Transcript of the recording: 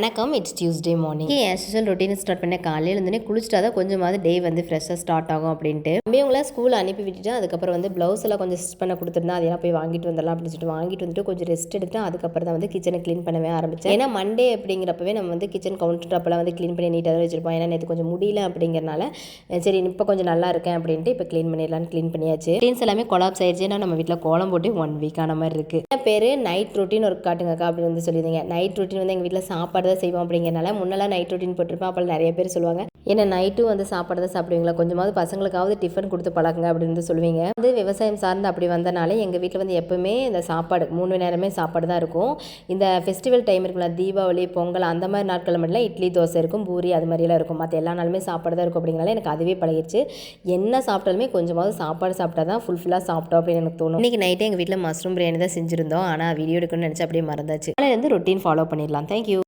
வணக்கம் it's Tuesday morning as usual routine start பண்ண காலையில் இருந்தே குளிச்சிட்டா தான் கொஞ்சமாவது டே வந்து ஃப்ரெஷ்ஷாக ஸ்டார்ட் ஆகும் அப்படின்ட்டு. தம்பிவங்களாம் ஸ்கூல் அனுப்பி விட்டுட்டு அதுக்கப்புறம் வந்து ப்ளவுஸ் எல்லாம் கொஞ்சம் ஸ்டிச் பண்ண கொடுத்துருந்தா அதெல்லாம் போய் வாங்கிட்டு வந்துடலாம் அப்படின்னு சொல்லிட்டு வாங்கிட்டு வந்துட்டு கொஞ்சம் ரெஸ்ட் எடுத்து அதுக்கப்புறம் தான் வந்து கிச்சனை க்ளீன் பண்ணவே ஆரம்பிச்சேன். ஏன்னா மண்டே அப்படிங்கிறப்பவே நம்ம வந்து கிச்சன் கவுண்டர் டாப்பெல்லாம் வந்து க்ளீன் பண்ணி நீட்டாக வச்சிருப்போம். ஏன்னா நேற்று கொஞ்சம் முடியல அப்படிங்கிறனால சரி இப்போ கொஞ்சம் நல்லா இருக்கேன் அப்படின்ட்டு இப்போ க்ளீன் பண்ணிடலான்னு க்ளீன் பண்ணியாச்சு. க்ளீன்ஸ் எல்லாமே கொலாப்ஸ் ஆயிடுச்சு ஏன்னா நம்ம வீட்டில் கோலம் போட்டு ஒன் வீக் ஆன மாதிரி இருக்குது என் பேர்? நைட் ரொட்டீன் ஒர்க் காட்டுங்கக்கா அப்படின்னு வந்து சொல்லியிருந்தீங்க. நைட் ரொட்டீன் வந்து எங்கள் வீட்டில் சாப்பாடு சாப்பாடு தான் செய்வோம் அப்படிங்கிறனால முன்னெல்லாம் நைட் ரொட்டீன் போட்டிருப்பேன். அப்போ நிறைய பேர் சொல்லுவாங்க ஏன்னா நைட்டும் வந்து சாப்பாடு தான் சாப்பிடுவீங்களா? கொஞ்சமாவது பசங்களுக்காவது டிஃபன் கொடுத்து பழகுங்க அப்படின்னு சொல்லுவீங்க. வந்து விவசாயம் சார்ந்து அப்படி வந்தனால எங்கள் வீட்டில் வந்து எப்பவுமே இந்த சாப்பாடு மூணு நேரமே சாப்பாடு தான் இருக்கும். இந்த ஃபெஸ்டிவல் டைம் இருக்குல்ல தீபாவளி பொங்கல் அந்த மாதிரி நாட்கள் மட்டும் இட்லி தோசை இருக்கும் பூரி அது மாதிரிலாம் இருக்கும். மற்ற எல்லா நாளுமே சாப்பாடு தான் இருக்கும் அப்படிங்கிறனால எனக்கு அதுவே பழகிடுச்சு என்ன சாப்பிட்டாலுமே கொஞ்சமாவது சாப்பாடு சாப்பிட்டா தான் ஃபுல்ஃபில்லாக சாப்பிட்டோம் அப்படின்னு எனக்கு தோணும். இன்றைக்கி நைட்டே எங்கள் வீட்டில் மஷ்ரூம் பிரியாணி தான் செஞ்சுருந்தோம். ஆனால் வீடியோ எடுக்கணும்னு நினச்சி அப்படியே மறந்தாச்சு. அதில் வந்து ரொட்டீன் ஃபாலோ பண்ணிடலாம். தேங்க்யூ